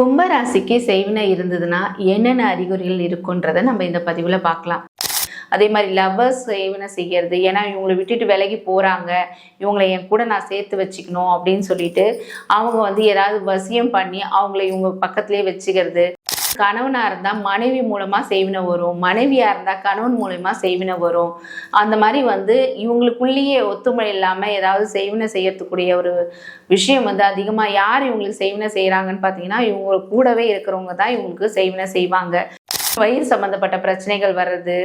கும்பராசிக்கு செய்வினை இருந்ததுன்னா என்னென்ன அறிகுறிகள் இருக்குன்றதை நம்ம இந்த பதிவில் பார்க்கலாம். அதே மாதிரி லவ்வர்ஸ் செய்வினை செய்கிறது ஏன்னா இவங்களை விட்டுட்டு விலகி போகிறாங்க இவங்களை என் கூட நான் சேர்த்து வச்சுக்கணும் அப்படின்னு சொல்லிட்டு அவங்க வந்து ஏதாவது வசியம் பண்ணி அவங்கள இவங்க பக்கத்துலேயே வச்சுக்கிறது கணவனாக இருந்தால் மனைவி மூலமாக செய்வினை வரும். மனைவியாக இருந்தால் கணவன் மூலயமா செய்வினை வரும். அந்த மாதிரி வந்து இவங்களுக்குள்ளேயே ஒத்துமை இல்லாமல் ஏதாவது செய்வினை செய்யறதுக்குரிய ஒரு விஷயம் வந்து அதிகமாக யார் இவங்களுக்கு செய்வினை செய்கிறாங்கன்னு பார்த்தீங்கன்னா இவங்க கூடவே இருக்கிறவங்க தான் இவங்களுக்கு செய்வினை செய்வாங்க. வயிறு சம்மந்தப்பட்ட பிரச்சனைகள் வர்றது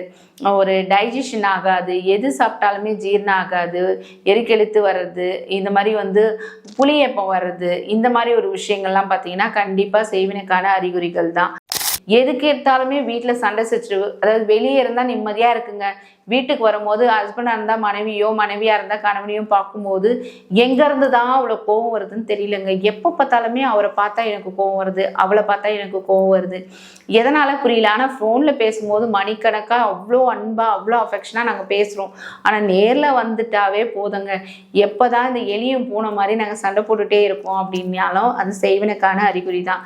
ஒரு டைஜஷன் ஆகாது எது சாப்பிட்டாலுமே ஜீரணம் ஆகாது எரிக்கெழுத்து வர்றது இந்த மாதிரி வந்து புளியப்பம் வர்றது இந்த மாதிரி ஒரு விஷயங்கள்லாம் பார்த்தீங்கன்னா கண்டிப்பாக செய்வினுக்கான அறிகுறிகள் தான். எதுக்கு எடுத்தாலுமே வீட்டில் சண்டை சச்சரவு அதாவது வெளியே இருந்தால் நிம்மதியாக இருக்குங்க. வீட்டுக்கு வரும்போது ஹஸ்பண்டாக இருந்தால் மனைவியோ மனைவியாக இருந்தால் கணவனையும் பார்க்கும்போது எங்கேருந்து தான் அவ்வளோ கோவம் வருதுன்னு தெரியலங்க. எப்போ பார்த்தாலுமே அவரை பார்த்தா எனக்கு கோவம் வருது அவளை பார்த்தா எனக்கு கோவம் வருது. எதனால் புரியல? ஆனால் ஃபோனில் பேசும்போது மணிக்கணக்காக அவ்வளோ அன்பாக அவ்வளோ அஃபெக்ஷனாக நாங்கள் பேசுகிறோம் ஆனால் நேரில் வந்துட்டாவே போதுங்க. எப்போ தான் இந்த எலியும் போன மாதிரி நாங்கள் சண்டை போட்டுகிட்டே இருக்கோம் அப்படின்னாலும் அது செய்வனுக்கான அறிகுறி தான்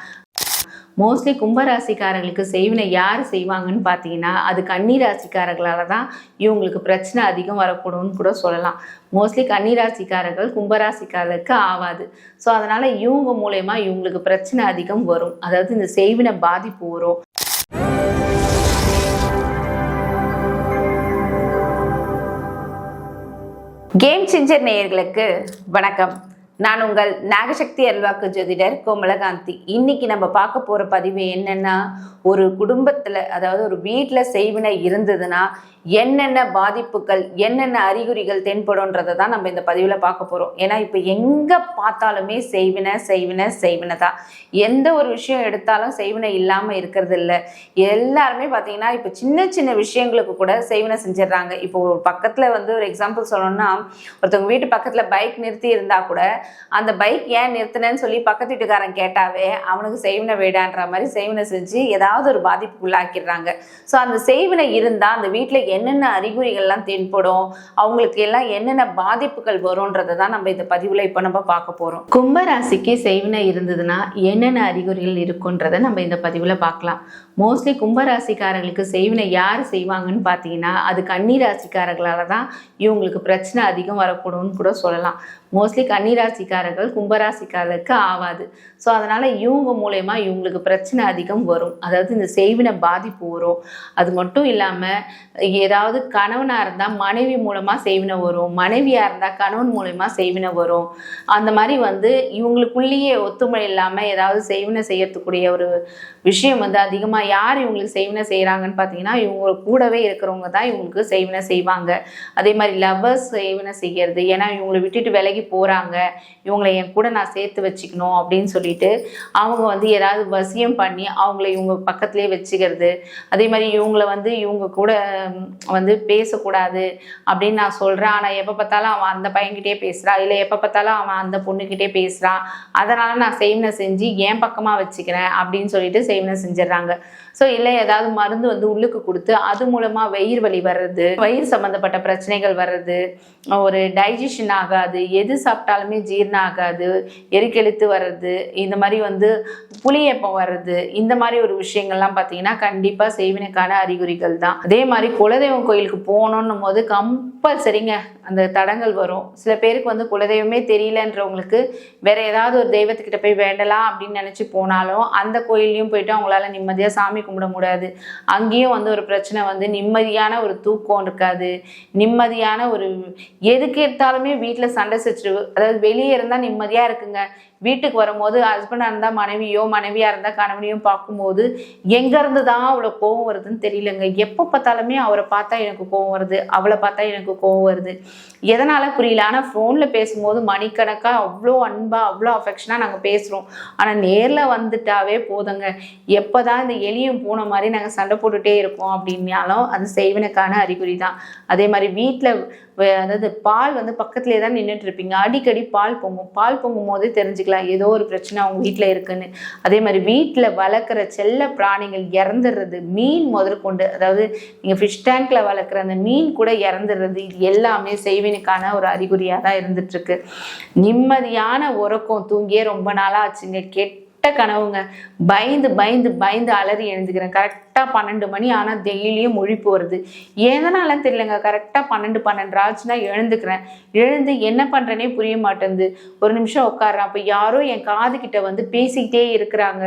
மோஸ்ட்லி கும்பராசிக்காரர்களுக்கு செய்வினை யார் செய்வாங்கன்னு பார்த்தீங்கன்னா அது கன்னிராசிக்காரர்களால தான் இவங்களுக்கு பிரச்சனை அதிகம் வரக்கூடும்னு கூட சொல்லலாம். மோஸ்ட்லி கன்னிராசிக்காரர்கள் கும்பராசிக்காரர்களுக்கு ஆகாது ஸோ அதனால் இவங்க மூலயமா இவங்களுக்கு பிரச்சனை அதிகம் வரும். அதாவது இந்த செய்வினை பாதிப்பு வரும். கேம் சேஞ்சர் நேயர்களுக்கு வணக்கம். நான் உங்கள் நாகசக்தி அல்வாக்கு ஜோதிடர் கோமலகாந்தி. இன்னைக்கு நம்ம பார்க்க போற பதிவு என்னன்னா ஒரு குடும்பத்துல அதாவது ஒரு வீட்டில் செய்வினை இருந்ததுன்னா என்னென்ன பாதிப்புகள் என்னென்ன அறிகுறிகள் தென்படும்ன்றதை தான் நம்ம இந்த பதிவில் பார்க்க போகிறோம் ஏன்னா இப்போ எங்கே பார்த்தாலுமே செய்வினை செய்வினை செய்வினை தான். எந்த ஒரு விஷயம் எடுத்தாலும் செய்வினை இல்லாமல் இருக்கிறது இல்லை. எல்லாருமே பார்த்தீங்கன்னா இப்போ சின்ன சின்ன விஷயங்களுக்கு கூட செய்வினை செஞ்சிடுறாங்க. இப்போ ஒரு பக்கத்தில் வந்து ஒரு எக்ஸாம்பிள் சொல்லணும்னா ஒருத்தவங்க வீட்டு பக்கத்தில் பைக் நிறுத்தி இருந்தால் கூட அந்த பைக் ஏன் நிறுத்தினேன்னு சொல்லி பக்கத்து வீட்டுக்காரன் கேட்டாவே அவனுக்கு செய்வினை வேடான்ற மாதிரி செய்வினை செஞ்சு ஏதாவது ஒரு பாதிப்புக்குள்ளாக்கிடுறாங்க. ஸோ அந்த செய்வினை இருந்தால் அந்த வீட்டில் என்னென்ன அறிகுறிகள்லாம் தென்படும் அவங்களுக்கு எல்லாம் என்னென்ன பாதிப்புகள் வரும்ன்றதை தான் நம்ம இந்த பதிவில் இப்போ நம்ம பார்க்க போகிறோம் கும்பராசிக்கு செய்வினை இருந்ததுன்னா என்னென்ன அறிகுறிகள் இருக்குன்றதை நம்ம இந்த பதிவில் பார்க்கலாம். மோஸ்ட்லி கும்பராசிக்காரர்களுக்கு செய்வினை யார் செய்வாங்கன்னு பார்த்தீங்கன்னா அது கன்னிராசிக்காரர்களால தான் இவங்களுக்கு பிரச்சனை அதிகம் வரக்கூடும்னு கூட சொல்லலாம். மோஸ்ட்லி கன்னிராசிக்காரர்கள் கும்பராசிக்காரர்களுக்கு ஆகாது ஸோ அதனால் இவங்க மூலயமா இவங்களுக்கு பிரச்சனை அதிகம் வரும். அதாவது இந்த செய்வினை பாதிப்பு வரும். அது மட்டும் இல்லாமல் ஏதாவது கணவனாக இருந்தால் மனைவி மூலமாக செய்வினை வரும். மனைவியாக இருந்தால் கணவன் மூலயமா செய்வினை வரும். அந்த மாதிரி வந்து இவங்களுக்குள்ளேயே ஒத்துமை இல்லாமல் ஏதாவது செய்வினை செய்யறதுக்குரிய ஒரு விஷயம் வந்து அதிகமாக யார் இவங்களுக்கு செய்வினை செய்கிறாங்கன்னு பார்த்தீங்கன்னா இவங்க கூடவே இருக்கிறவங்க தான் இவங்களுக்கு செய்வினை செய்வாங்க. அதே மாதிரி லவ்வர்ஸ் செய்வினை செய்கிறது ஏன்னா இவங்களை விட்டுட்டு விலகி போகிறாங்க இவங்களை என் கூட நான் சேர்த்து வச்சுக்கணும் அப்படின்னு சொல்லிட்டு அவங்க வந்து ஏதாவது வசியம் பண்ணி அவங்கள இவங்க பக்கத்துலேயே வச்சுக்கிறது. அதே மாதிரி இவங்கள வந்து இவங்க கூட வந்து பேசக்கூடாது அப்படின்னு நான் சொல்கிறேன் ஆனால் எப்போ பார்த்தாலும் அவன் அந்த பையன்கிட்டே பேசுகிறான் இல்லை எப்போ பார்த்தாலும் அவன் அந்த பொண்ணுக்கிட்டே பேசுகிறான் அதனால் நான் செய்வினை செஞ்சு என் பக்கமாக வச்சுக்கிறேன் அப்படின்னு சொல்லிட்டு செய்வினை செஞ்சிடுறாங்க. ஸோ இல்லை ஏதாவது மருந்து வந்து உள்ளுக்கு கொடுத்து அது மூலமாக வயிறு வலி வர்றது வயிறு சம்மந்தப்பட்ட பிரச்சனைகள் வர்றது ஒரு டைஜஷன் ஆகாது எது சாப்பிட்டாலுமே ஜீரணம் ஆகாது எரிக்கெழுத்து வர்றது இந்த மாதிரி வந்து புளியப்பம் வர்றது இந்த மாதிரி ஒரு விஷயங்கள்லாம் பார்த்தீங்கன்னா கண்டிப்பாக செய்வினுக்கான அறிகுறிகள் தான். அதே மாதிரி குலதெய்வம் கோயிலுக்கு போகணுன்னும் போது கம் கம்பல்சரிங்க அந்த தடங்கள் வரும். சில பேருக்கு வந்து குலதெய்வமே தெரியலன்றவங்களுக்கு வேற ஏதாவது ஒரு தெய்வத்துக்கிட்ட போய் வேண்டலாம் அப்படின்னு நினச்சி போனாலும் அந்த கோயில்லையும் போயிட்டு அவங்களால நிம்மதியாக சாமி கும்பிட முடியாது. அங்கேயும் வந்து ஒரு பிரச்சனை வந்து நிம்மதியான ஒரு தூக்கம் இருக்காது. நிம்மதியான ஒரு எதுக்கு எடுத்தாலுமே வீட்டில் சண்டை சச்சரவு அதாவது வெளியே இருந்தால் நிம்மதியாக இருக்குங்க. வீட்டுக்கு வரும்போது ஹஸ்பண்டாக இருந்தால் மனைவியோ மனைவியாக இருந்தால் கணவனையும் பார்க்கும்போது எங்கேருந்து தான் அவ்வளோ கோவம் வருதுன்னு தெரியலங்க. எப்போ பார்த்தாலுமே அவரை பார்த்தா எனக்கு கோவம் வருது. அவளை பார்த்தா எனக்கு கோவம் வருது. எதனால் புரியல? ஆனால் ஃபோனில் பேசும்போது மணிக்கணக்காக அவ்வளோ அன்பாக அவ்வளோ அஃபெக்ஷனாக நாங்கள் பேசுகிறோம் ஆனால் நேரில் வந்துட்டாவே போதுங்க. எப்போ தான் இந்த எலியும் போன மாதிரி நாங்கள் சண்டை போட்டுகிட்டே இருக்கோம் அப்படின்னாலும் அது செய்வனுக்கான அறிகுறி தான் அதே மாதிரி வீட்டில் அதாவது பால் வந்து பக்கத்துலேயே தான் நின்றுட்டு இருப்பீங்க அடிக்கடி பால் பொங்கும். பால் பொங்கும் போதே தெரிஞ்சுக்கலாம். ஏதோ ஒரு பிரச்சனை அவங்க வீட்டில் இருக்குன்னு. அதே மாதிரி வீட்டில் வளர்க்குற செல்ல பிராணிகள் இறந்துடுறது மீன் முதற்கொண்டு அதாவது நீங்கள் ஃபிஷ் டேங்க்ல வளர்க்குற அந்த மீன் கூட இறந்துடுறது இது எல்லாமே செய்வினுக்கான ஒரு அறிகுறியாக தான் இருந்துட்டுருக்கு. நிம்மதியான உறக்கம். தூங்கியே ரொம்ப நாளாக ஆச்சுங்க கெட்ட கனவுங்க பயந்து பயந்து பயந்து அலறி எழுந்துக்கிறேன். கரெக்டாக பன்னெண்டு மணி ஆனால் டெய்லியும் முழிப்பு வருது. எதனால தெரியலங்க. கரெக்டாக பன்னெண்டு பன்னெண்டு ஆச்சுன்னா எழுந்துக்கிறேன். எழுந்து என்ன பண்ணுறேனே புரிய மாட்டேங்குது. ஒரு நிமிஷம் உட்காடுறேன் அப்போ யாரோ என் காது கிட்ட வந்து பேசிக்கிட்டே இருக்கிறாங்க.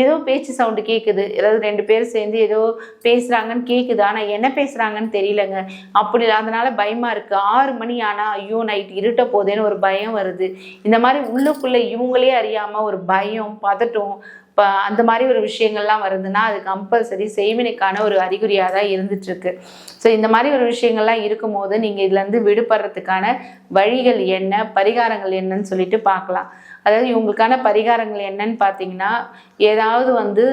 ஏதோ பேச்சு சவுண்டு கேட்குது ஏதாவது ரெண்டு பேரும் சேர்ந்து ஏதோ பேசுகிறாங்கன்னு கேட்குது ஆனால் என்ன பேசுகிறாங்கன்னு தெரியலங்க. அப்படி அதனால பயமாக இருக்குது ஆறு மணி ஆனால் ஐயோ நைட் இருட்ட போதேன்னு ஒரு பயம் வருது. இந்த மாதிரி உள்ளுக்குள்ளே இவங்களே அறியாமல் ஒரு பயம் பதட்டம் இப்போ அந்த மாதிரி ஒரு விஷயங்கள்லாம் வருதுன்னா அது கம்பல்சரி செய்வினைக்கான ஒரு அறிகுறியாக தான் இருந்துட்டுருக்கு. ஸோ இந்த மாதிரி ஒரு விஷயங்கள்லாம் இருக்கும்போது நீங்கள் இதுலேருந்து விடுபடுறதுக்கான வழிகள் என்ன பரிகாரங்கள் என்னன்னு சொல்லிட்டு பார்க்கலாம். அதாவது இவங்களுக்கான பரிகாரங்கள் என்னன்னு பார்த்தீங்கன்னா ஏதாவது வந்து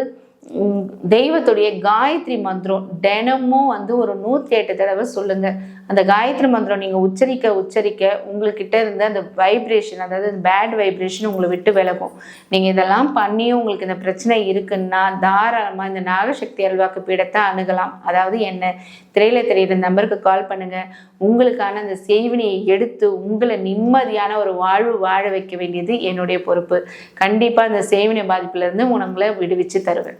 தெய்வத்துடைய காயத்ரி மந்திரம் தினமும் வந்து ஒரு நூற்றி எட்டு தடவை சொல்லுங்க. அந்த காயத்ரி மந்திரம் நீங்கள் உச்சரிக்க உச்சரிக்க உங்கள்கிட்ட இருந்த அந்த வைப்ரேஷன் அதாவது பேட் வைப்ரேஷன் உங்களை விட்டு விலகும். நீங்கள் இதெல்லாம் பண்ணியும் உங்களுக்கு இந்த பிரச்சனை இருக்குன்னா தாராளமாக இந்த நாகசக்தி அல்வாக்கு பீடத்தை அணுகலாம். அதாவது என்ன? திரையில தெரியுற நம்பருக்கு கால் பண்ணுங்க. உங்களுக்கான அந்த செய்வினையை எடுத்து உங்களை நிம்மதியான ஒரு வாழ்வு வாழ வைக்க வேண்டியது என்னுடைய பொறுப்பு. கண்டிப்பாக அந்த சேவினை பாதிப்புலேருந்து உங்களை விடுவிச்சு தருவேன்.